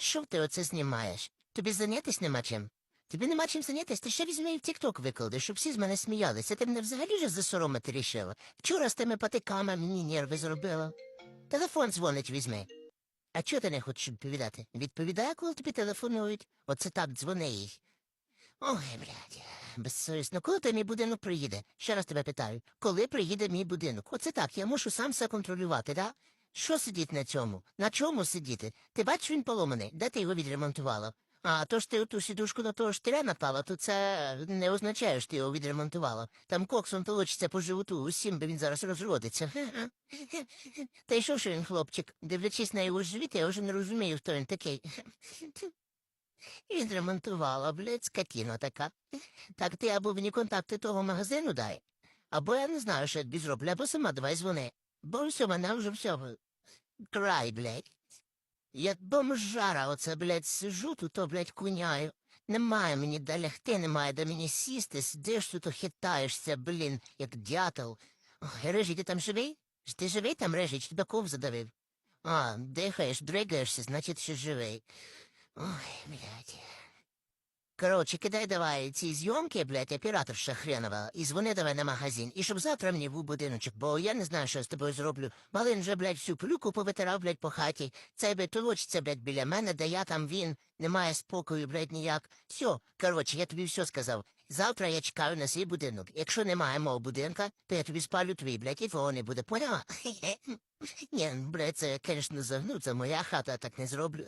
Що ти оце знімаєш? Тобі зайнятись нема чим? Тобі нема чим зайнятись, ти ще візьми в тік-ток виклади, щоб всі з мене сміялися. Ти мене взагалі вже засоромити рішила. Вчора з тими патиками мені нерви зробила. Телефон дзвонить візьми. А чого ти не хочеш відповідати? Відповідай, коли тобі телефонують. Оце так дзвони їй. Ой, блядь, безсовісно. Коли той мій будинок приїде? Ще раз тебе питаю. Коли приїде мій будинок? Оце так, я мушу сам все контролювати, да? Що сидіть на цьому? На чому сидіти? Ти бачиш, він поломаний. Де ти його відремонтувала? А то ж ти оту сідушку на того штиря напала, то це не означає, що ти його відремонтувала. Там коксом толочиться по животу, усім би він зараз розродиться. Та й що ж він, хлопчик? Дивлячись на його живіт, я вже не розумію, хто він такий. Відремонтувала, блядь, скотіна така. Так ти або мені контакти того магазину дай, або я не знаю, що я тобі зроблю, або сама давай дзвони. Бо все, мене вже все. Край, блядь. Я бомжара оце, блядь, сижу тут, то, блядь, куняю. Немає мені де лягти, немає де мені сісти, сидиш тут, хитаєшся, блін, як дятел. Рижий, ти там живий? Ти живий там, Рижий, чи тебе ков задавив? А, дихаєш, дригаєшся, значить, ще живий. Ой, блядь. Коротше, кидай давай ці зйомки, блядь, операторша хренова, і дзвони давай на магазин, і щоб завтра мені був будиночок, бо я не знаю, що з тобою зроблю. Малин вже, блядь, всю пилюку повитирав, блядь, по хаті. Цей, блядь, толочиться, блядь, біля мене, де я там він, немає спокою, блядь, ніяк. Все, коротше, я тобі все сказав. Завтра я чекаю на свій будинок. Якщо немає мого будинка, то я тобі спалю твій, блядь, і твого не буде, поняла? Ні, блядь, це, звісно, загну, це моя хата, так не зроблю.